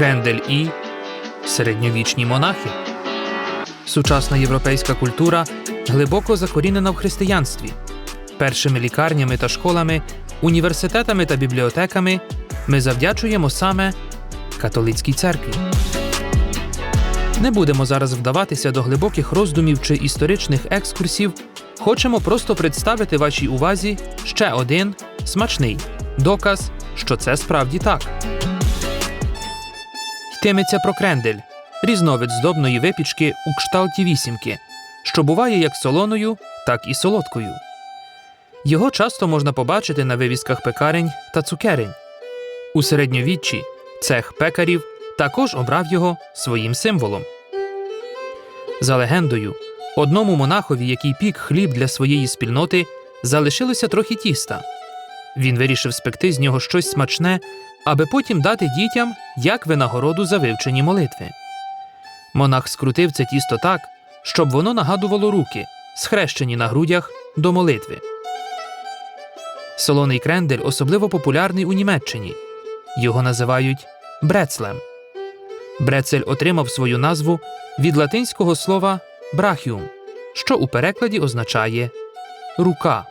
крендель і середньовічні монахи. Сучасна європейська культура глибоко закорінена в християнстві. Першими лікарнями та школами, університетами та бібліотеками ми завдячуємо саме католицькій церкві. Не будемо зараз вдаватися до глибоких роздумів чи історичних екскурсів. Хочемо просто представити вашій увазі ще один смачний доказ, що це справді так. Йтиметься про крендель різновид здобної випічки у кшталті вісімки, що буває як солоною, так і солодкою. Його часто можна побачити на вивісках пекарень та цукерень. У середньовіччі цех пекарів також обрав його своїм символом. За легендою, одному монахові, який пік хліб для своєї спільноти, залишилося трохи тіста. Він вирішив спекти з нього щось смачне, аби потім дати дітям як винагороду за вивчені молитви. Монах скрутив це тісто так, щоб воно нагадувало руки, схрещені на грудях до молитви. Солоний крендель особливо популярний у Німеччині. Його називають брецлем. Брецель отримав свою назву від латинського слова брахіум, що у перекладі означає рука.